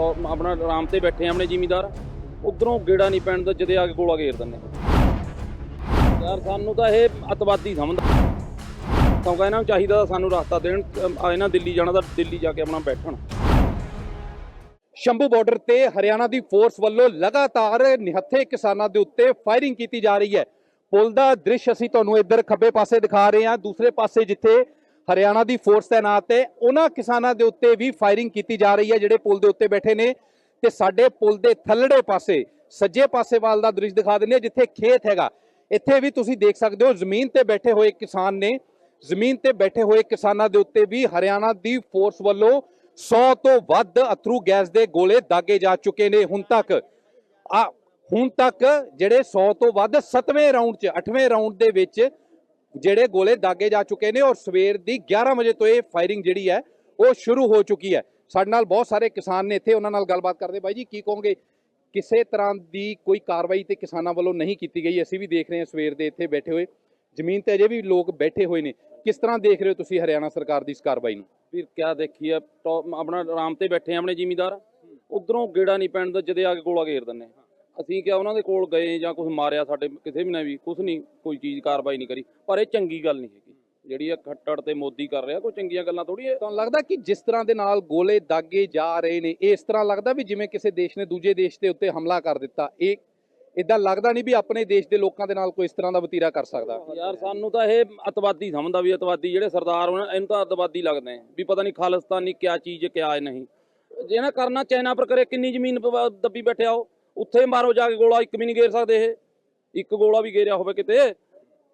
ਆਪਣਾ ਆਰਾਮ ਤੇ ਬੈਠੇ ਆਪਣੇ ਜ਼ਿਮੀਦਾਰ। ਉਧਰੋਂ ਗੇੜਾ ਨਹੀਂ ਪੈਣ ਦਾ ਜਦੇ ਆ ਕੇ ਗੋਲਾ ਘੇਰ ਦਿੰਦੇ ਯਾਰ ਸਾਨੂੰ ਤਾਂ ਇਹ ਅਤਵਾਦੀ ਸਮਝਦਾ। ਕਿਉਂਕਿ ਇਹਨਾਂ ਨੂੰ ਚਾਹੀਦਾ ਤਾਂ ਸਾਨੂੰ ਰਸਤਾ ਦੇਣ ਇਹਨਾਂ ਦਿੱਲੀ ਜਾਣਾ ਤਾਂ ਦਿੱਲੀ ਜਾ ਕੇ ਆਪਣਾ ਬੈਠਣ। ਸ਼ੰਭੂ ਬਾਰਡਰ ਤੇ ਹਰਿਆਣਾ ਦੀ ਫੋਰਸ ਵੱਲੋਂ ਲਗਾਤਾਰ ਨਿਹੱਥੇ ਕਿਸਾਨਾਂ ਦੇ ਉੱਤੇ ਫਾਇਰਿੰਗ ਕੀਤੀ ਜਾ ਰਹੀ ਹੈ। ਪੁਲ ਦਾ ਦ੍ਰਿਸ਼ ਅਸੀਂ ਤੁਹਾਨੂੰ ਇੱਧਰ ਖੱਬੇ ਪਾਸੇ ਦਿਖਾ ਰਹੇ ਹਾਂ। ਦੂਸਰੇ ਪਾਸੇ ਜਿੱਥੇ ਹਰਿਆਣਾ ਦੀ ਫੋਰਸ ਤੈਨਾਤ ਹੈ ਉਹਨਾਂ ਕਿਸਾਨਾਂ ਦੇ ਉੱਤੇ ਵੀ ਫਾਇਰਿੰਗ ਕੀਤੀ ਜਾ ਰਹੀ ਹੈ, ਜਿਹੜੇ ਪੁਲ ਦੇ ਉੱਤੇ ਬੈਠੇ ਨੇ। ਤੇ ਸਾਡੇ ਪੁਲ ਦੇ ਥੱਲੜੇ ਪਾਸੇ, ਸੱਜੇ ਪਾਸੇ ਵੱਲ ਦਾ ਦ੍ਰਿਸ਼ ਦਿਖਾ ਦਿੰਦੇ ਜਿੱਥੇ ਖੇਤ ਹੈਗਾ। ਇੱਥੇ ਵੀ ਤੁਸੀਂ ਦੇਖ ਸਕਦੇ ਹੋ, ਜ਼ਮੀਨ ਤੇ ਬੈਠੇ ਹੋਏ ਕਿਸਾਨ ਨੇ। ਜ਼ਮੀਨ ਤੇ ਬੈਠੇ ਹੋਏ ਕਿਸਾਨਾਂ ਦੇ ਉੱਤੇ ਵੀ ਹਰਿਆਣਾ ਦੀ ਫੋਰਸ ਵੱਲੋਂ 100 ਤੋਂ ਵੱਧ ਅਥਰੂ ਗੈਸ ਦੇ ਗੋਲੇ ਦਾਗੇ ਜਾ ਚੁੱਕੇ ਨੇ ਹੁਣ ਤੱਕ। ਆ, ਹੁਣ ਤੱਕ ਜਿਹੜੇ 100 ਤੋਂ ਵੱਧ 7ਵੇਂ ਰਾਉਂਡ 'ਚ 8ਵੇਂ ਰਾਉਂਡ ਦੇ ਵਿੱਚ ਜਿਹੜੇ ਗੋਲੇ ਦਾਗੇ ਜਾ ਚੁੱਕੇ ਨੇ ਔਰ ਸਵੇਰ ਦੀ 11 ਵਜੇ ਤੋਂ ਇਹ ਫਾਇਰਿੰਗ ਜਿਹੜੀ ਹੈ ਉਹ ਸ਼ੁਰੂ ਹੋ ਚੁੱਕੀ ਹੈ। ਸਾਡੇ ਨਾਲ ਬਹੁਤ ਸਾਰੇ ਕਿਸਾਨ ਨੇ ਇੱਥੇ ਉਹਨਾਂ ਨਾਲ ਗੱਲਬਾਤ ਕਰਦੇ। ਬਾਈ ਜੀ ਕੀ ਕਹੋਗੇ? ਕਿਸੇ ਤਰ੍ਹਾਂ ਦੀ ਕੋਈ ਕਾਰਵਾਈ ਤੇ ਕਿਸਾਨਾਂ ਵੱਲੋਂ ਨਹੀਂ ਕੀਤੀ ਗਈ। ਅਸੀਂ ਵੀ ਦੇਖ ਰਹੇ ਹਾਂ ਸਵੇਰ ਦੇ ਇੱਥੇ ਬੈਠੇ ਹੋਏ। ਜ਼ਮੀਨ ਤੇ ਅਜੇ ਵੀ ਲੋਕ ਬੈਠੇ ਹੋਏ ਨੇ। ਕਿਸ ਤਰ੍ਹਾਂ ਦੇਖ ਰਹੇ ਹੋ ਤੁਸੀਂ ਹਰਿਆਣਾ ਸਰਕਾਰ ਦੀ ਇਸ ਕਾਰਵਾਈ ਨੂੰ? ਵੀਰ ਕਿਆ ਦੇਖੀਏ ਆਪਣਾ ਆਰਾਮ ਤੇ ਬੈਠੇ ਆ ਆਪਣੇ ਜ਼ਿਮੀਦਾਰ। ਉਧਰੋਂ ਗੇੜਾ ਨਹੀਂ ਪੈਣ ਦਾ ਜਦੇ ਆ ਕੇ ਗੋਲਾ ਘੇਰ ਦਿੰਦੇ। ਅਸੀਂ ਕਿਹਾ ਉਹਨਾਂ ਦੇ ਕੋਲ ਗਏ ਜਾਂ ਕੁਝ ਮਾਰਿਆ ਸਾਡੇ ਕਿਸੇ ਵੀ ਨੇ ਵੀ ਕੁਝ ਨਹੀਂ ਕੋਈ ਚੀਜ਼ ਕਾਰਵਾਈ ਨਹੀਂ ਕਰੀ। ਪਰ ਇਹ ਚੰਗੀ ਗੱਲ ਨਹੀਂ ਹੈਗੀ। ਜਿਹੜੀ ਇਹ ਖੱਟੜ ਤੇ ਮੋਦੀ ਕਰ ਰਿਹਾ ਕੋਈ ਚੰਗੀਆਂ ਗੱਲਾਂ ਥੋੜੀ ਹੈ। ਤੁਹਾਨੂੰ ਲੱਗਦਾ ਕਿ ਜਿਸ ਤਰ੍ਹਾਂ ਦੇ ਨਾਲ ਗੋਲੇ ਦਾਗੇ ਜਾ ਰਹੇ ਨੇ ਇਸ ਤਰ੍ਹਾਂ ਲੱਗਦਾ ਵੀ ਜਿਵੇਂ ਕਿਸੇ ਦੇਸ਼ ਨੇ ਦੂਜੇ ਦੇਸ਼ ਦੇ ਉੱਤੇ ਹਮਲਾ ਕਰ ਦਿੱਤਾ ਇਹ ਇਦਾਂ ਲੱਗਦਾ ਨਹੀਂ ਵੀ ਆਪਣੇ ਦੇਸ਼ ਦੇ ਲੋਕਾਂ ਦੇ ਨਾਲ ਕੋਈ ਇਸ ਤਰ੍ਹਾਂ ਦਾ ਵਤੀਰਾ ਕਰ ਸਕਦਾ? ਯਾਰ ਸਾਨੂੰ ਤਾਂ ਇਹ ਅਤਵਾਦੀ ਸਮਝਦਾ ਵੀ ਅਤਵਾਦੀ ਜਿਹੜੇ ਸਰਦਾਰ ਹੋਣ ਇਹਨੂੰ ਤਾਂ ਅਤਵਾਦੀ ਲੱਗਦੇ ਵੀ ਪਤਾ ਨਹੀਂ ਖਾਲਿਸਤਾਨੀ ਕਿਆ ਚੀਜ਼ ਕਿਆ ਨਹੀਂ। ਜੇ ਨਾ ਕਰਨਾ ਚਾਈਨਾ ਪਰ ਕਰੇ ਕਿੰਨੀ ਜ਼ਮੀਨ ਦੱਬੀ ਬੈਠਿਆ ਉਹ। ਉੱਥੇ ਮਾਰੋ ਜਾ ਕੇ ਗੋਲਾ, ਇੱਕ ਵੀ ਨਹੀਂ ਗੇਰ ਸਕਦੇ ਇਹ। ਇੱਕ ਗੋਲਾ ਵੀ ਗੇਰਿਆ ਹੋਵੇ ਕਿਤੇ।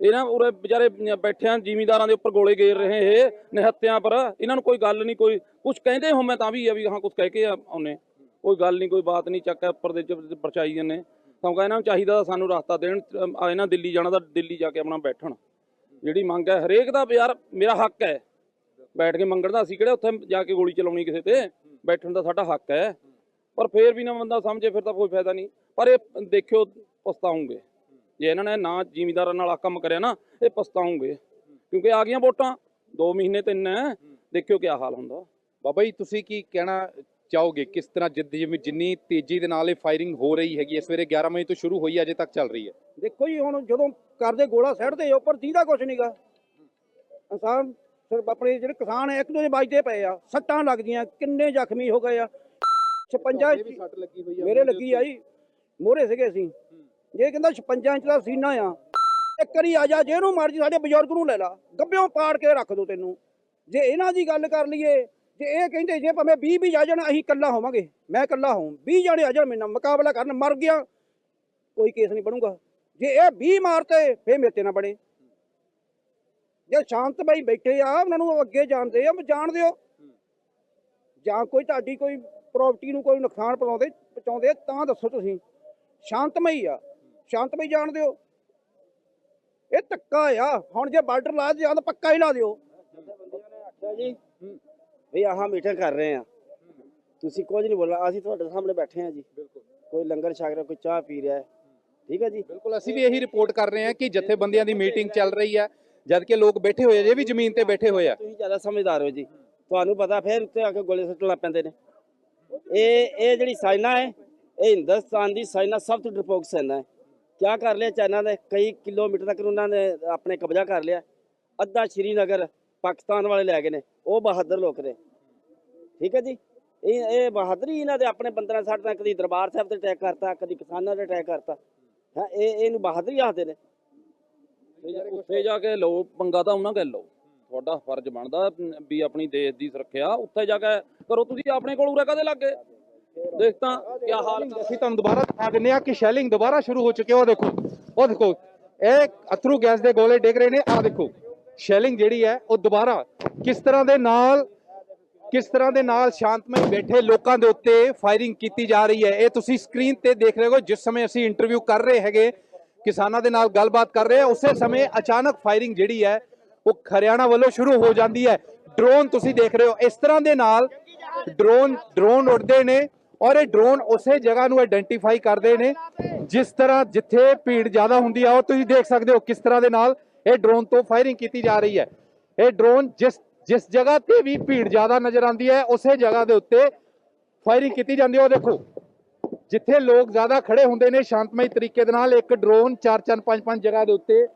ਇਹ ਨਾ ਉਰੇ ਵਿਚਾਰੇ ਬੈਠਿਆਂ ਜ਼ਿਮੀਦਾਰਾਂ ਦੇ ਉੱਪਰ ਗੋਲੇ ਗੇਰ ਰਹੇ ਇਹ, ਨਿਹੱਤਿਆਂ ਪਰ। ਇਹਨਾਂ ਨੂੰ ਕੋਈ ਗੱਲ ਨਹੀਂ, ਕੋਈ ਕੁਝ ਕਹਿੰਦੇ ਹੋ ਮੈਂ ਤਾਂ ਵੀ ਆ ਵੀ ਹਾਂ ਕੁਝ ਕਹਿ ਕੇ ਆਉਨੇ ਕੋਈ ਗੱਲ ਨਹੀਂ, ਕੋਈ ਬਾਤ ਨਹੀਂ, ਚੱਕ ਉੱਪਰ ਦੇ ਚ ਪਰਚਾਈ ਜਾਂਦੇ। ਕਹਿੰਦਾ ਇਹਨਾਂ ਨੂੰ ਚਾਹੀਦਾ ਸਾਨੂੰ ਰਸਤਾ ਦੇਣ ਇਹਨਾਂ ਦਿੱਲੀ ਜਾਣਾ ਤਾਂ ਦਿੱਲੀ ਜਾ ਕੇ ਆਪਣਾ ਬੈਠਣ। ਜਿਹੜੀ ਮੰਗ ਹੈ ਹਰੇਕ ਦਾ ਯਾਰ ਮੇਰਾ ਹੱਕ ਹੈ। ਬੈਠ ਕੇ ਮੰਗਣ ਦਾ, ਅਸੀਂ ਕਿਹੜਾ ਉੱਥੇ ਜਾ ਕੇ ਗੋਲੀ ਚਲਾਉਣੀ ਕਿਸੇ ਤੇ? ਬੈਠਣ ਦਾ ਸਾਡਾ ਹੱਕ ਹੈ। ਪਰ ਫੇਰ ਵੀ ਨਾ ਬੰਦਾ ਸਮਝੇ ਫਿਰ ਤਾਂ ਕੋਈ ਫਾਇਦਾ ਨਹੀਂ। ਪਰ ਇਹ ਦੇਖਿਓ ਪਛਤਾਉਂਗੇ। ਜੇ ਇਹਨਾਂ ਨੇ ਨਾ ਜ਼ਿਮੀਦਾਰਾਂ ਨਾਲ ਆ ਕੰਮ ਕਰਿਆ ਨਾ ਇਹ ਪਛਤਾਉਂਗੇ। ਕਿਉਂਕਿ ਆ ਗਈਆਂ ਵੋਟਾਂ 2 ਮਹੀਨੇ ਤਿੰਨ ਦੇਖਿਓ ਕੀ ਹਾਲ ਹੁੰਦਾ। ਬਾਬਾ ਜੀ ਤੁਸੀਂ ਕੀ ਕਹਿਣਾ ਚਾਹੋਗੇ? ਕਿਸ ਤਰ੍ਹਾਂ ਜਿੱਦ ਜਿਵੇਂ ਜਿੰਨੀ ਤੇਜ਼ੀ ਦੇ ਨਾਲ ਇਹ ਫਾਇਰਿੰਗ ਹੋ ਰਹੀ ਹੈਗੀ ਹੈ ਸਵੇਰੇ 11 ਵਜੇ ਤੋਂ ਸ਼ੁਰੂ ਹੋਈ ਹੈ ਅਜੇ ਤੱਕ ਚੱਲ ਰਹੀ ਹੈ? ਦੇਖੋ ਜੀ ਹੁਣ ਜਦੋਂ ਕਰਦੇ ਗੋਲਾ ਸੱਟਦੇ ਉੱਪਰ ਦੀਦਾ ਕੁਛ ਨਹੀਂਗਾ ਇਨਸਾਨ ਸਿਰਫ ਆਪਣੇ ਜਿਹੜੇ ਕਿਸਾਨ ਹੈ ਇੱਕ ਦੂਜੇ ਵੱਜਦੇ ਪਏ ਆ। ਸੱਟਾਂ ਲੱਗਦੀਆਂ ਕਿੰਨੇ ਜ਼ਖਮੀ ਹੋ ਗਏ ਆ। 56 ਇਹ ਵੀ ਸੱਟ ਲੱਗੀ ਹੋਈ ਮੇਰੇ ਲੱਗੀ ਆ ਜੀ ਮੋਹਰੇ ਸੀਗੇ ਅਸੀਂ। ਜੇ ਕਹਿੰਦਾ 56 ਇੰਚ ਦਾ ਸੀਨਾ ਆ। ਇੱਕ ਵਾਰੀ ਆ ਜਾ ਜਿਹਨੂੰ ਮਰਜ਼ੀ ਸਾਡੇ ਬਜ਼ੁਰਗ ਨੂੰ ਲੈ ਲਾ। ਗੱਬਿਓਂ ਪਾੜ ਕੇ ਰੱਖ ਦੋ ਤੈਨੂੰ। ਜੇ ਇਹਨਾਂ ਦੀ ਗੱਲ ਕਰ ਲਈਏ ਜੇ ਇਹ ਕਹਿੰਦੇ ਜੇ ਭਾਵੇਂ 20 ਵੀ ਆ ਜਾਣ ਅਸੀਂ ਇਕੱਲਾ ਹੋਵਾਂਗੇ। ਮੈਂ ਇਕੱਲਾ ਹੋਵਾਂ 20 ਜਾਣੇ ਆ ਜਾਣ ਮੇਰੇ ਨਾਲ ਮੁਕਾਬਲਾ ਕਰਨ ਮਰ ਗਿਆ। ਕੋਈ ਕੇਸ ਨਹੀਂ ਬਣੂਗਾ। ਜੇ ਇਹ 20 ਮਾਰਤੇ ਫੇਰ ਮੇਰੇ ਤੇ ਨਾ ਬਣੇ। ਜੇ ਸ਼ਾਂਤ ਬਾਈ ਬੈਠੇ ਆ ਉਹਨਾਂ ਨੂੰ ਅੱਗੇ ਜਾਣਦੇ ਆ ਜਾਣ ਦਿਓ ਜਾਂ ਕੋਈ ਤੁਹਾਡੀ ਕੋਈ ਪ੍ਰਾਪਰਟੀ ਨੂੰ ਕੋਈ ਨੁਕਸਾਨ ਪਹੁੰਚਾਉਂਦੇ ਪਹੁੰਚਾਉਂਦੇ ਤਾਂ ਦੱਸੋ ਤੁਸੀਂ। ਸ਼ਾਂਤਮਈ ਆ। ਸ਼ਾਂਤਮਈ ਜਾਣ ਦਿਓ। ਇਹ ਧੱਕਾ ਆ। ਹੁਣ ਜੇ ਬਾਰਡਰ ਲਾ ਦਿਆਂ ਤਾਂ ਪੱਕਾ ਹੀ ਲਾ ਦਿਓ। ਅੱਛਾ ਜੀ। ਵੀ ਆਹਾਂ ਮੀਟਿੰਗ ਕਰ ਰਹੇ ਆ। ਤੁਸੀਂ ਕੁਝ ਨਹੀਂ ਬੋਲਣਾ। ਅਸੀਂ ਤੁਹਾਡੇ ਸਾਹਮਣੇ ਬੈਠੇ ਆ ਜੀ। ਕੋਈ ਲੰਗਰ ਛਕ ਰਿਹਾ ਕੋਈ ਚਾਹ ਪੀ ਰਿਹਾ। ਹੈ। ਠੀਕ ਹੈ ਜੀ? ਬਿਲਕੁਲ ਅਸੀਂ ਵੀ ਇਹੀ ਰਿਪੋਰਟ ਕਰ ਰਹੇ ਹਾਂ ਕਿ ਜਥੇਬੰਦੀਆਂ ਦੀ ਮੀਟਿੰਗ ਚੱਲ ਰਹੀ ਹੈ ਜਦ ਕਿ ਲੋਕ ਬੈਠੇ ਹੋਏ ਆ ਜੇ ਵੀ ਜ਼ਮੀਨ ਤੇ ਬੈਠੇ ਹੋਏ ਆ। ਤੁਸੀਂ ਜ਼ਿਆਦਾ ਸਮਝਦਾਰ ਹੋ ਜੀ। ਤੁਹਾਨੂੰ ਪਤਾ ਫਿਰ ਉੱਤੇ ਆ ਕੇ ਗੋਲੇ ਸੁੱਟਣ ਲੱਗ ਪੈਂਦੇ ਨੇ। ਇਹ ਇਹ ਜਿਹੜੀ ਸਾਈਨਾ ਹੈ, ਇਹ ਹਿੰਦੁਸਤਾਨ ਦੀ ਸਾਈਨਾ ਸਭ ਤੋਂ ਡਰਪੋਕ ਸੈਨਾ ਹੈ। ਕਿਆ ਕਰ ਲਿਆ ਚਾਈਨਾ ਨੇ? ਕਈ ਕਿਲੋਮੀਟਰ ਤੱਕ ਉਹਨਾਂ ਨੇ ਆਪਣੇ ਕਬਜ਼ਾ ਕਰ ਲਿਆ। ਅੱਧਾ ਸ਼੍ਰੀਨਗਰ ਪਾਕਿਸਤਾਨ ਵਾਲੇ ਲੈ ਗਏ ਨੇ। ਉਹ ਬਹਾਦਰ ਲੋਕ ਨੇ। ਠੀਕ ਹੈ ਜੀ? ਇਹ ਇਹ ਬਹਾਦਰੀ ਇਹਨਾਂ ਦੇ ਆਪਣੇ ਬੰਦਰਾਂ ਸਾਡਾਂ ਕਦੀ ਦਰਬਾਰ ਸਾਹਿਬ ਤੇ ਅਟੈਕ ਕਰਤਾ, ਕਦੀ ਕਿਸਾਨਾਂ ਤੇ ਅਟੈਕ ਕਰਤਾ। ਹੈ, ਇਹ ਇਹਨੂੰ ਬਹਾਦਰੀ ਆਖਦੇ ਨੇ। ਉੱਥੇ ਜਾ ਕੇ ਲਓ, ਪੰਗਾ ਤਾਂ ਉਹਨਾਂ ਗੱਲ ਲਓ। ਤੁਹਾਡਾ ਫਰਜ਼ ਬਣਦਾ ਵੀ ਆਪਣੀ ਦੇਸ਼ ਦੀ ਸੁਰੱਖਿਆ। ਉੱਥੇ ਜਾ ਕੇ ਕਰੋ ਤੁਸੀਂ ਆਪਣੇ ਕੋਲ ਉਰੇ ਕਦੇ ਲੱਗੇ? ਦੇਖ ਤਾਂ ਕੀ ਹਾਲ ਅਸੀਂ ਤੁਹਾਨੂੰ ਦੁਬਾਰਾ ਦਿਖਾ ਦਿੰਦੇ ਆ ਕਿ ਸ਼ੈਲਿੰਗ ਦੁਬਾਰਾ ਸ਼ੁਰੂ ਹੋ ਚੁੱਕੀ ਹੈ ਉਹ ਦੇਖੋ ਉਹ ਦੇਖੋ ਇਹ ਅਥਰੂ ਗੈਸ ਦੇ ਗੋਲੇ ਡਿੱਗ ਰਹੇ ਨੇ। ਆਹ ਦੇਖੋ ਸ਼ੈਲਿੰਗ ਜਿਹੜੀ ਹੈ ਉਹ ਦੁਬਾਰਾ ਕਿਸ ਤਰ੍ਹਾਂ ਦੇ ਨਾਲ ਕਿਸ ਤਰ੍ਹਾਂ ਦੇ ਨਾਲ ਸ਼ਾਂਤਮਈ ਬੈਠੇ ਲੋਕਾਂ ਦੇ ਉੱਤੇ ਫਾਇਰਿੰਗ ਕੀਤੀ ਜਾ ਰਹੀ ਹੈ। ਇਹ ਤੁਸੀਂ ਸਕਰੀਨ ਤੇ ਦੇਖ ਰਹੇ ਹੋ ਜਿਸ ਸਮੇਂ ਅਸੀਂ ਇੰਟਰਵਿਊ ਕਰ ਰਹੇ ਹੈਗੇ ਕਿਸਾਨਾਂ ਦੇ ਨਾਲ ਗੱਲਬਾਤ ਕਰ ਰਹੇ ਹਾਂ ਉਸੇ ਸਮੇਂ ਅਚਾਨਕ ਫਾਇਰਿੰਗ ਜਿਹੜੀ ਹੈ ਉਹ ਹਰਿਆਣਾ ਵੱਲੋਂ ਸ਼ੁਰੂ ਹੋ ਜਾਂਦੀ ਹੈ। ਡਰੋਨ ਤੁਸੀਂ ਦੇਖ ਰਹੇ ਹੋ ਇਸ ਤਰ੍ਹਾਂ ਦੇ ਨਾਲ ਡਰੋਨ ਡਰੋਨ ਉੱਡਦੇ ਨੇ ਔਰ ਇਹ ਡਰੋਨ ਉਸੇ ਜਗ੍ਹਾ ਨੂੰ ਆਇਡੈਂਟੀਫਾਈ ਕਰਦੇ ਨੇ। ਜਿਸ ਤਰ੍ਹਾਂ ਜਿੱਥੇ ਭੀੜ ਜ਼ਿਆਦਾ ਹੁੰਦੀ ਆ, ਉਹ ਤੁਸੀਂ ਦੇਖ ਸਕਦੇ ਹੋ ਕਿਸ ਤਰ੍ਹਾਂ ਦੇ ਨਾਲ ਇਹ ਡਰੋਨ ਤੋਂ ਫਾਇਰਿੰਗ ਕੀਤੀ ਜਾ ਰਹੀ ਹੈ। ਇਹ ਡਰੋਨ ਜਿਸ ਜਿਸ ਜਗ੍ਹਾ ਤੇ ਵੀ ਭੀੜ ਜ਼ਿਆਦਾ ਨਜ਼ਰ ਆਉਂਦੀ ਹੈ, ਉਸੇ ਜਗ੍ਹਾ ਦੇ ਉੱਤੇ ਫਾਇਰਿੰਗ ਕੀਤੀ ਜਾਂਦੀ ਹੈ। ਉਹ ਦੇਖੋ, ਜਿੱਥੇ ਲੋਕ ਜ਼ਿਆਦਾ ਖੜੇ ਹੁੰਦੇ ਨੇ ਸ਼ਾਂਤਮਈ ਤਰੀਕੇ ਦੇ ਨਾਲ, ਇੱਕ ਡਰੋਨ 4 4 5 5 ਜਗ੍ਹਾ ਦੇ ਉੱਤੇ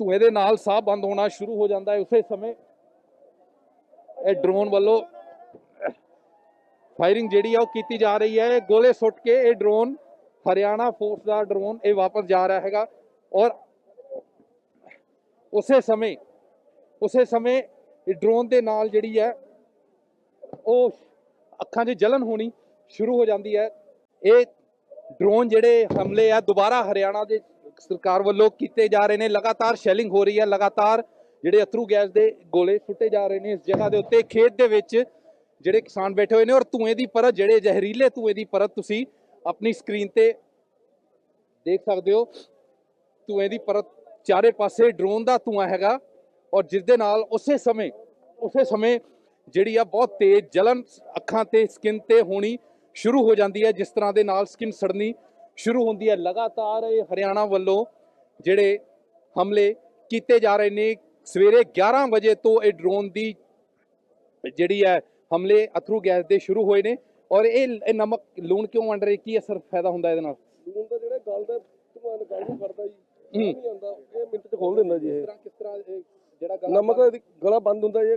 ਧੂਏ ਦੇ ਨਾਲ ਸਾਹ ਬੰਦ ਹੋਣਾ ਸ਼ੁਰੂ ਹੋ ਜਾਂਦਾ ਹੈ ਉਸੇ ਸਮੇਂ। ਇਹ ਡਰੋਨ ਵੱਲੋਂ ਫਾਇਰਿੰਗ ਜਿਹੜੀ ਆ ਉਹ ਕੀਤੀ ਜਾ ਰਹੀ ਹੈ। ਗੋਲੇ ਸੁੱਟ ਕੇ ਇਹ ਡਰੋਨ, ਹਰਿਆਣਾ ਫੋਰਸ ਦਾ ਡਰੋਨ, ਇਹ ਵਾਪਸ ਜਾ ਰਿਹਾ ਹੈਗਾ। ਔਰ ਉਸੇ ਸਮੇਂ ਉਸੇ ਸਮੇਂ ਇਹ ਡਰੋਨ ਦੇ ਨਾਲ ਜਿਹੜੀ ਹੈ, ਉਹ ਅੱਖਾਂ 'ਚ ਜਲਨ ਹੋਣੀ ਸ਼ੁਰੂ ਹੋ ਜਾਂਦੀ ਹੈ। ਇਹ ਡਰੋਨ ਜਿਹੜੇ ਹਮਲੇ ਆ, ਦੁਬਾਰਾ ਹਰਿਆਣਾ ਦੇ ਸਰਕਾਰ ਵੱਲੋਂ ਕੀਤੇ ਜਾ ਰਹੇ ਨੇ। ਲਗਾਤਾਰ ਸ਼ੈਲਿੰਗ ਹੋ ਰਹੀ ਹੈ, ਲਗਾਤਾਰ ਜਿਹੜੇ ਅਥਰੂ ਗੈਸ ਦੇ ਗੋਲੇ ਸੁੱਟੇ ਜਾ ਰਹੇ ਨੇ। ਇਸ ਜਗ੍ਹਾ ਦੇ ਉੱਤੇ ਖੇਤ ਦੇ ਵਿੱਚ ਜਿਹੜੇ ਕਿਸਾਨ ਬੈਠੇ ਹੋਏ ਨੇ ਔਰ ਧੂਏ ਦੀ ਪਰਤ, ਜਿਹੜੇ ਜ਼ਹਿਰੀਲੇ ਧੂਏ ਦੀ ਪਰਤ ਤੁਸੀਂ ਆਪਣੀ ਸਕਰੀਨ ਤੇ ਦੇਖ ਸਕਦੇ ਹੋ। ਧੂਏ ਦੀ ਪਰਤ ਚਾਰੇ ਪਾਸੇ ਡਰੋਨ ਦਾ ਧੂਆਂ ਹੈਗਾ ਔਰ ਜਿਸ ਦੇ ਨਾਲ ਉਸੇ ਸਮੇਂ ਉਸੇ ਸਮੇਂ ਜਿਹੜੀ ਆ ਬਹੁਤ ਤੇਜ਼ ਜਲਨ ਅੱਖਾਂ ਤੇ ਸਕਿਨ ਤੇ ਹੋਣੀ ਸ਼ੁਰੂ ਹੋ ਜਾਂਦੀ ਹੈ, ਜਿਸ ਤਰ੍ਹਾਂ ਦੇ ਨਾਲ ਸਕਿਨ ਸੜਨੀ ਸ਼ੁਰੂ ਹੁੰਦੀ ਹੈ। ਲਗਾਤਾਰ ਇਹ ਹਰਿਆਣਾ ਵੱਲੋਂ ਜਿਹੜੇ ਹਮਲੇ ਕੀਤੇ ਜਾ ਰਹੇ ਨੇ, ਸਵੇਰੇ 11 ਵਜੇ ਤੋਂ ਇਹ ਡਰੋਨ ਦੀ ਜਿਹੜੀ ਹੈ ਹਮਲੇ ਅਥਰੂ ਗੈਸ ਦੇ ਸ਼ੁਰੂ ਹੋਏ ਨੇ ਔਰ ਇਹ ਇਹ ਨਮਕ ਲੂਣ ਕਿਉਂ ਵੰਡ ਰਹੇ? ਕੀ ਅਸਰ ਫਾਇਦਾ ਹੁੰਦਾ ਇਹਦੇ ਨਾਲ? ਲੂਣ ਦਾ ਜਿਹੜਾ ਗੱਲ ਦਾ ਤੁਹਾਨੂੰ ਗੱਲ ਨਹੀਂ ਕਰਦਾ ਜੀ ਹੂੰ। ਨਹੀਂ ਆਉਂਦਾ ਇਹ ਮਿੰਟ ਚ ਖੋਲ ਦਿੰਦਾ ਜੀ ਇਹ। ਤਰ੍ਹਾਂ ਕਿਸ ਤਰ੍ਹਾਂ ਇਹ ਜਿਹੜਾ ਗਲਾ ਨਮਕ ਦਾ ਇਹਦੀ ਗਲਾ ਬੰਦ ਹੁੰਦਾ ਜੀ ਇਹ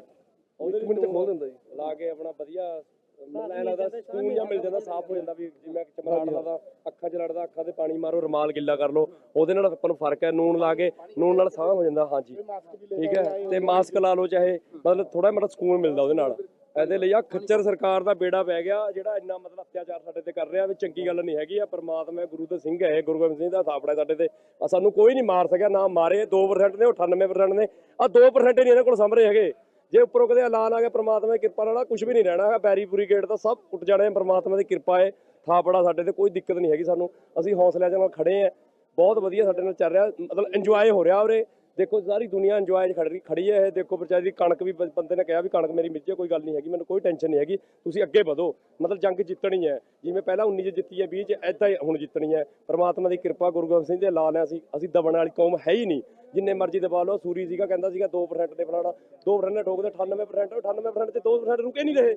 ਇੱਕ ਮਿੰਟ ਚ ਖੋਲ ਦਿੰਦਾ ਜੀ। ਲਾ ਕੇ ਆਪਣਾ ਵਧੀਆ ਮਤਲਬ ਐਂ ਲੱਗਦਾ ਸਕੂਨ ਜਾਂ ਮਿਲ ਜਾਂਦਾ ਸਾਫ਼ ਹੋ ਜਾਂਦਾ ਵੀ ਜਿਵੇਂ ਚਮਰਾਟ ਲਾਦਾ ਅੱਖਾਂ 'ਚ ਲੜਦਾ ਅੱਖਾਂ ਤੇ ਪਾਣੀ ਮਾਰੋ ਰਮਾਲ ਗਿੱਲਾ ਕਰ ਲਓ ਉਹਦੇ ਨਾਲ ਆਪਾਂ ਨੂੰ ਫ਼ਰਕ ਹੈ ਨੂਨ ਲਾ ਕੇ ਨੂਨ ਨਾਲ ਸਾਹ ਹੋ ਜਾਂਦਾ ਹਾਂਜੀ। ਠੀਕ ਹੈ ਤੇ ਮਾਸਕ ਲਾ ਲਓ ਚਾਹੇ ਮਤਲਬ ਥੋੜਾ ਮਤਲਬ ਸਕੂਨ ਮਿਲਦਾ ਉਹਦੇ ਨਾਲ। ਇਹਦੇ ਲਈ ਆ ਖੱਚਰ ਸਰਕਾਰ ਦਾ ਬੇੜਾ ਪੈ ਗਿਆ ਜਿਹੜਾ ਇੰਨਾ ਮਤਲਬ ਅਤਿਆਚਾਰ ਸਾਡੇ ਤੇ ਕਰ ਰਿਹਾ ਵੀ ਚੰਗੀ ਗੱਲ ਨਹੀਂ ਹੈਗੀ ਆ ਪਰਮਾਤਮਾ ਗੁਰੂ ਦੇ ਸਿੰਘ ਹੈ ਗੁਰੂ ਗੋਬਿੰਦ ਸਿੰਘ ਦਾ ਥਾਪੜਾ ਸਾਡੇ ਤੇ। ਆ ਸਾਨੂੰ ਕੋਈ ਨਹੀਂ ਮਾਰ ਸਕਿਆ ਨਾ ਮਾਰੇ 2% ਨੇ ਉਹ 98% ਨੇ। ਆ 2% ਨਹੀਂ ਇਹਨਾਂ ਕੋਲ ਸੰਭਰੇ ਹੈਗੇ। ਜੇ ਉੱਪਰੋਂ ਕਦੇ ਐਲਾਨ ਆ ਗਿਆ ਪਰਮਾਤਮਾ ਦੀ ਕਿਰਪਾ ਨਾਲ ਕੁਝ ਵੀ ਨਹੀਂ ਰਹਿਣਾ ਹੈਗਾ। ਬੈਰੀ ਪੂਰੀ ਗੇਟ ਦਾ ਸਭ ਉੱਟ ਜਾਣੇ ਆ, ਪਰਮਾਤਮਾ ਦੀ ਕਿਰਪਾ ਹੈ। ਥਾਪੜਾ ਸਾਡੇ ਤੇ ਕੋਈ ਦਿੱਕਤ ਨਹੀਂ ਹੈਗੀ ਸਾਨੂੰ। ਅਸੀਂ ਹੌਸਲਿਆਂ ਦੇ ਨਾਲ ਖੜੇ ਆ। ਬਹੁਤ ਵਧੀਆ ਸਾਡੇ ਨਾਲ ਚੱਲ ਰਿਹਾ ਮਤਲਬ ਇੰਜੋਏ ਹੋ ਰਿਹਾ ਉਰੇ। ਦੇਖੋ ਸਾਰੀ ਦੁਨੀਆ ਇੰਜੋਏ ਖੜੀ ਖੜੀ ਹੈ। ਇਹ ਦੇਖੋ ਵਿਚਾਰੀ ਦੀ ਕਣਕ ਵੀ ਬੰਦੇ ਨੇ ਕਿਹਾ ਵੀ ਕਣਕ ਮੇਰੀ ਮਿੱਜੇ ਕੋਈ ਗੱਲ ਨਹੀਂ ਹੈਗੀ ਮੈਨੂੰ ਕੋਈ ਟੈਨਸ਼ਨ ਨਹੀਂ ਹੈਗੀ। ਤੁਸੀਂ ਅੱਗੇ ਵਧੋ। ਮਤਲਬ ਜੰਗ ਜਿੱਤਣੀ ਹੈ। ਜਿਵੇਂ ਪਹਿਲਾਂ 19 ਚ ਜਿੱਤੀ ਹੈ 20 ਚ ਐਦਾਂ ਹੀ ਹੁਣ ਜਿੱਤਣੀ ਹੈ। ਪ੍ਰਮਾਤਮਾ ਦੀ ਕਿਰਪਾ ਗੁਰੂ ਗੋਬਿੰਦ ਸਿੰਘ ਦੇ ਐਲਾਨ ਹੈ ਅਸੀਂ ਅਸੀਂ ਦਬਣ ਵਾਲੀ ਕੌਮ ਹੈ ਹੀ ਨਹੀਂ। ਜਿੰਨੇ ਮਰਜ਼ੀ ਦਬਾ ਲਓ ਸੂਰੀ ਸੀਗਾ ਕਹਿੰਦਾ ਸੀਗਾ 2% ਤੇ ਫਲਾਣਾ। 2% ਨੇ ਠੋਕਦੇ 98% 98% ਤੇ 2% ਰੁਕੇ ਨਹੀਂ ਰਹੇ।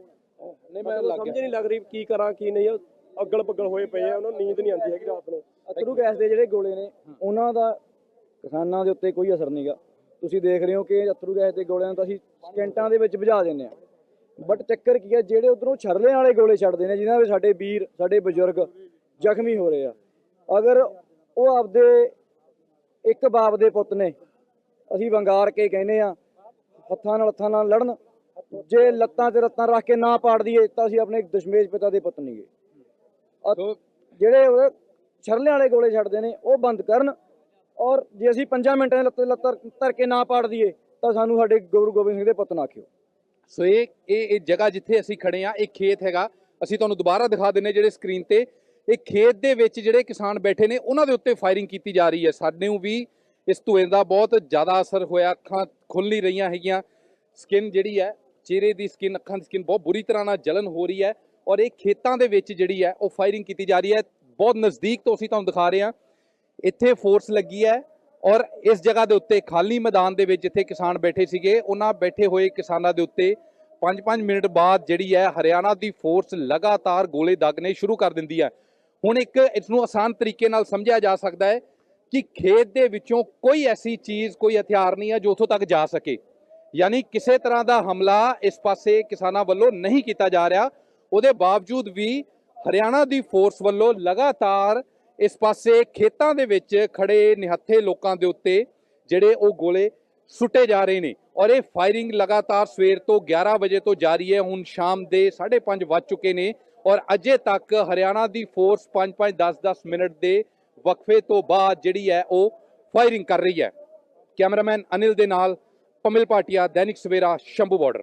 ਨਹੀਂ ਮੈਨੂੰ ਸਮਝ ਨਹੀਂ ਲੱਗ ਰਹੀ ਕੀ ਕਰਾਂ ਕੀ ਨਹੀਂ। ਅਗਲ ਪਗਲ ਹੋਏ ਪਏ ਆ ਉਹਨਾਂ ਨੂੰ ਨੀਂਦ ਨਹੀਂ ਆਉਂਦੀ ਹੈਗੀ ਰਾਤ ਨੂੰ। ਅਥਰੂ ਗੈਸ ਦੇ ਜਿਹੜੇ ਗੋਲੇ ਨੇ ਉਹਨਾਂ ਦਾ ਕਿਸਾਨਾਂ ਦੇ ਉੱਤੇ ਕੋਈ ਅਸਰ ਨਹੀਂਗਾ। ਤੁਸੀਂ ਦੇਖ ਰਹੇ ਹੋ ਕਿ ਅਥਰੂ ਗੈਸ ਦੇ ਗੋਲਿਆਂ ਨੂੰ ਤਾਂ ਅਸੀਂ ਸਕਿੰਟਾਂ ਦੇ ਵਿੱਚ ਬੁਝਾ ਦਿੰਦੇ ਆ ਬਟ ਚੱਕਰ ਕੀ ਹੈ ਜਿਹੜੇ ਉਧਰੋਂ ਛਰਲੇ ਵਾਲੇ ਗੋਲੇ ਛੱਡਦੇ ਨੇ ਜਿਨ੍ਹਾਂ ਵਿੱਚ ਸਾਡੇ ਵੀਰ ਸਾਡੇ ਬਜ਼ੁਰਗ ਜ਼ਖਮੀ ਹੋ ਰਹੇ ਆ ਅਗਰ ਉਹ ਆਪਦੇ ਇੱਕ ਬਾਪ ਦੇ ਪੁੱਤ ਨੇ ਅਸੀਂ ਵੰਗਾਰ ਕੇ ਕਹਿੰਦੇ ਆ ਹੱਥਾਂ ਨਾਲ ਹੱਥਾਂ ਨਾਲ ਲੜਨ ਜੇ ਲੱਤਾਂ ਤੇ ਰੱਤਾਂ ਰੱਖ ਕੇ ਨਾ ਪਾੜ ਦਈਏ ਤਾਂ ਅਸੀਂ ਆਪਣੇ ਦਸ਼ਮੇਸ਼ ਪਿਤਾ ਦੇ ਪੁੱਤ ਨਹੀਂਗੇ। ਜਿਹੜੇ ਛਰਲੇ ਵਾਲੇ ਗੋਲੇ ਛੱਡਦੇ ਨੇ ਉਹ ਬੰਦ ਕਰਨ ਔਰ ਜੇ ਅਸੀਂ 5 ਮਿੰਟਾਂ ਦੇ ਲੱਤ ਲੱਤਰ ਧਰ ਕੇ ਨਾ ਪਾੜ ਦਈਏ, ਤਾਂ ਸਾਨੂੰ ਸਾਡੇ ਗੁਰੂ ਗੋਬਿੰਦ ਸਿੰਘ ਦੇ ਪੁੱਤ ਨਾ ਆਖਿਓ। ਸੋ ਇਹ ਇਹ ਜਗ੍ਹਾ ਜਿੱਥੇ ਅਸੀਂ ਖੜੇ ਆ ਇਹ ਖੇਤ ਹੈਗਾ। ਅਸੀਂ ਤੁਹਾਨੂੰ ਦੁਬਾਰਾ ਦਿਖਾ ਦਿੰਨੇ ਜਿਹੜੇ ਸਕਰੀਨ ਤੇ। ਇਹ ਖੇਤ ਦੇ ਵਿੱਚ ਜਿਹੜੇ ਕਿਸਾਨ ਬੈਠੇ ਨੇ, ਉਹਨਾਂ ਦੇ ਉੱਤੇ ਫਾਇਰਿੰਗ ਕੀਤੀ ਜਾ ਰਹੀ ਹੈ। ਸਾਨੂੰ ਵੀ ਇਸ ਧੂਏ ਦਾ ਬਹੁਤ ਜ਼ਿਆਦਾ ਅਸਰ ਹੋਇਆ। ਅੱਖਾਂ ਖੁੱਲ ਨਹੀਂ ਰਹੀਆਂ ਹੈਗੀਆਂ। ਸਕਿਨ ਜਿਹੜੀ ਹੈ, ਚਿਹਰੇ ਦੀ ਸਕਿਨ, ਅੱਖਾਂ ਦੀ ਸਕਿਨ ਬਹੁਤ ਬੁਰੀ ਤਰ੍ਹਾਂ ਨਾਲ ਜਲਨ ਹੋ ਰਹੀ ਹੈ। ਔਰ ਇਹ ਖੇਤਾਂ ਦੇ ਵਿੱਚ ਜਿਹੜੀ ਹੈ, ਉਹ ਫਾਇਰਿੰਗ ਕੀਤੀ ਜਾ ਰਹੀ ਹੈ। ਬਹੁਤ ਨਜ਼ਦੀਕ ਤੋਂ ਅਸੀਂ ਤੁਹਾਨੂੰ ਦਿਖਾ ਰਹੇ ਹਾਂ। ਇੱਥੇ ਫੋਰਸ ਲੱਗੀ ਹੈ ਔਰ ਇਸ ਜਗ੍ਹਾ ਦੇ ਉੱਤੇ ਖਾਲੀ ਮੈਦਾਨ ਦੇ ਵਿੱਚ ਜਿੱਥੇ ਕਿਸਾਨ ਬੈਠੇ ਸੀਗੇ, ਉਹਨਾਂ ਬੈਠੇ ਹੋਏ ਕਿਸਾਨਾਂ ਦੇ ਉੱਤੇ 5-5 ਮਿੰਟ ਬਾਅਦ ਜਿਹੜੀ ਹੈ ਹਰਿਆਣਾ ਦੀ ਫੋਰਸ ਲਗਾਤਾਰ ਗੋਲੇ ਦਾਗਣੇ ਸ਼ੁਰੂ ਕਰ ਦਿੰਦੀ ਹੈ। ਹੁਣ ਇੱਕ ਇਸ ਨੂੰ ਆਸਾਨ ਤਰੀਕੇ ਨਾਲ ਸਮਝਿਆ ਜਾ ਸਕਦਾ ਹੈ ਕਿ ਖੇਤ ਦੇ ਵਿੱਚੋਂ ਕੋਈ ਐਸੀ ਚੀਜ਼, ਕੋਈ ਹਥਿਆਰ ਨਹੀਂ ਹੈ ਜੋ ਉੱਥੋਂ ਤੱਕ ਜਾ ਸਕੇ। ਯਾਨੀ ਕਿਸੇ ਤਰ੍ਹਾਂ ਦਾ ਹਮਲਾ ਇਸ ਪਾਸੇ ਕਿਸਾਨਾਂ ਵੱਲੋਂ ਨਹੀਂ ਕੀਤਾ ਜਾ ਰਿਹਾ। ਉਹਦੇ ਬਾਵਜੂਦ ਵੀ ਹਰਿਆਣਾ ਦੀ ਫੋਰਸ ਵੱਲੋਂ ਲਗਾਤਾਰ ਇਸ ਪਾਸੇ ਖੇਤਾਂ ਦੇ ਵਿੱਚ ਖੜੇ ਨਿਹੱਥੇ ਲੋਕਾਂ ਦੇ ਉੱਤੇ ਜਿਹੜੇ ਉਹ ਗੋਲੇ ਸੁੱਟੇ ਜਾ ਰਹੇ ਨੇ। ਔਰ ਇਹ ਫਾਇਰਿੰਗ ਲਗਾਤਾਰ ਸਵੇਰ ਤੋਂ 11 ਵਜੇ ਤੋਂ ਜਾਰੀ ਹੈ। ਹੁਣ ਸ਼ਾਮ ਦੇ 5:30 ਵੱਜ ਚੁੱਕੇ ਨੇ ਔਰ ਅਜੇ ਤੱਕ ਹਰਿਆਣਾ ਦੀ ਫੋਰਸ 5-5 10-10 ਮਿੰਟ ਦੇ ਵਕਫੇ ਤੋਂ ਬਾਅਦ ਜਿਹੜੀ ਹੈ ਉਹ ਫਾਇਰਿੰਗ ਕਰ ਰਹੀ ਹੈ। ਕੈਮਰਾਮੈਨ ਅਨਿਲ ਦੇ ਨਾਲ ਪਮਿਲ ਪਾਟਿਆ ਦੈਨਿਕ ਸਵੇਰਾ, ਸ਼ੰਭੂ ਬਾਰਡਰ